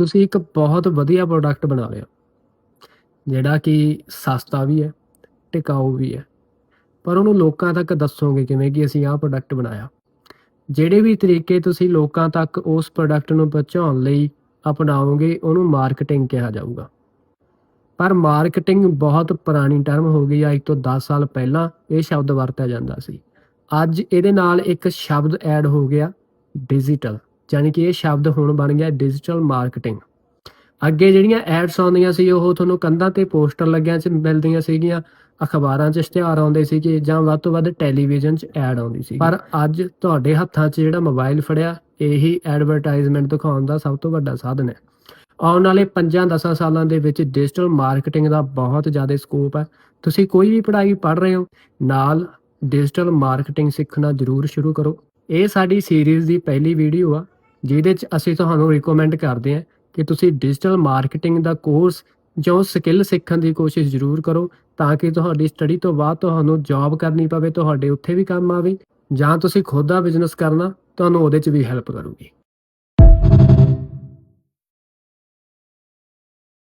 ਤੁਸੀਂ ਇੱਕ ਬਹੁਤ ਵਧੀਆ ਪ੍ਰੋਡਕਟ ਬਣਾ ਲਿਆ ਜਿਹੜਾ ਕਿ ਸਸਤਾ ਵੀ ਹੈ ਟਿਕਾਊ ਵੀ ਹੈ। ਪਰ ਉਹਨੂੰ ਲੋਕਾਂ ਤੱਕ ਦੱਸੋਗੇ ਕਿਵੇਂ ਕਿ ਅਸੀਂ ਆਹ ਪ੍ਰੋਡਕਟ ਬਣਾਇਆ? ਜਿਹੜੇ ਵੀ ਤਰੀਕੇ ਤੁਸੀਂ ਲੋਕਾਂ ਤੱਕ ਉਸ ਪ੍ਰੋਡਕਟ ਨੂੰ ਪਹੁੰਚਾਉਣ ਲਈ ਅਪਣਾਓਗੇ, ਉਹਨੂੰ ਮਾਰਕੀਟਿੰਗ ਕਿਹਾ ਜਾਊਗਾ। ਪਰ ਮਾਰਕੀਟਿੰਗ ਬਹੁਤ ਪੁਰਾਣੀ ਟਰਮ ਹੋ ਗਈ ਆ ਅੱਜ ਤੋਂ 10 ਸਾਲ ਪਹਿਲਾਂ ਇਹ ਸ਼ਬਦ ਵਰਤਿਆ ਜਾਂਦਾ ਸੀ। ਅੱਜ ਇਹਦੇ ਨਾਲ ਇੱਕ ਸ਼ਬਦ ਐਡ ਹੋ ਗਿਆ ਡਿਜੀਟਲ ਯਾਨੀ ਕਿ ਇਹ ਸ਼ਬਦ ਹੁਣ ਬਣ ਗਿਆ ਡਿਜੀਟਲ ਮਾਰਕੀਟਿੰਗ ਅੱਗੇ ਜਿਹੜੀਆਂ ਐਡਸ ਆਉਂਦੀਆਂ ਸੀ, ਉਹ ਤੁਹਾਨੂੰ ਕੰਧਾਂ ਤੇ ਪੋਸਟਰ ਲੱਗਿਆਂ 'ਚ ਮਿਲਦੀਆਂ ਸੀਗੀਆਂ, ਅਖਬਾਰਾਂ 'ਚ ਇਸ਼ਤਿਹਾਰ ਆਉਂਦੇ ਸੀਗੇ ਜਾਂ ਵੱਧ ਤੋਂ ਵੱਧ ਟੈਲੀਵਿਜ਼ਨ 'ਚ ਐਡ ਆਉਂਦੀ ਸੀ। ਪਰ ਅੱਜ ਤੁਹਾਡੇ ਹੱਥਾਂ 'ਚ ਜਿਹੜਾ ਮੋਬਾਈਲ ਫੜਿਆ, ਇਹੀ ਐਡਵਰਟਾਈਜ਼ਮੈਂਟ ਦਿਖਾਉਣ ਦਾ ਸਭ ਤੋਂ ਵੱਡਾ ਸਾਧਨ ਹੈ। ਆਉਣ ਵਾਲੇ 5-10 ਸਾਲਾਂ ਦੇ ਵਿੱਚ ਡਿਜੀਟਲ ਮਾਰਕੀਟਿੰਗ ਦਾ ਬਹੁਤ ਜ਼ਿਆਦਾ ਸਕੋਪ ਹੈ। ਤੁਸੀਂ ਕੋਈ ਵੀ ਪੜ੍ਹਾਈ ਪੜ੍ਹ ਰਹੇ ਹੋ, ਨਾਲ ਡਿਜੀਟਲ ਮਾਰਕੀਟਿੰਗ ਸਿੱਖਣਾ ਜ਼ਰੂਰ ਸ਼ੁਰੂ ਕਰੋ। ਇਹ ਸਾਡੀ ਸੀਰੀਜ਼ ਦੀ ਪਹਿਲੀ ਵੀਡੀਓ ਆ। ਜਿਹਦੇ 'ਚ ਅਸੀਂ ਤੁਹਾਨੂੰ ਰეკਮੈਂਡ ਕਰਦੇ ਹਾਂ ਕਿ ਤੁਸੀਂ ਡਿਜੀਟਲ ਮਾਰਕੀਟਿੰਗ ਦਾ ਕੋਰਸ ਜੋ ਸਕਿੱਲ ਸਿੱਖਣ ਦੀ ਕੋਸ਼ਿਸ਼ ਜ਼ਰੂਰ ਕਰੋ ਤਾਂ ਕਿ ਤੁਹਾਡੀ ਸਟੱਡੀ ਤੋਂ ਬਾਅਦ ਤੁਹਾਨੂੰ ਜੌਬ ਕਰਨੀ ਪਵੇ, ਤੁਹਾਡੇ ਉੱਥੇ ਵੀ ਕੰਮ ਆਵੇ ਜਾਂ ਤੁਸੀਂ ਖੁਦ ਦਾ ਬਿਜ਼ਨਸ ਕਰਨਾ, ਤੁਹਾਨੂੰ ਉਹਦੇ 'ਚ ਵੀ ਹੈਲਪ ਕਰੂਗੀ।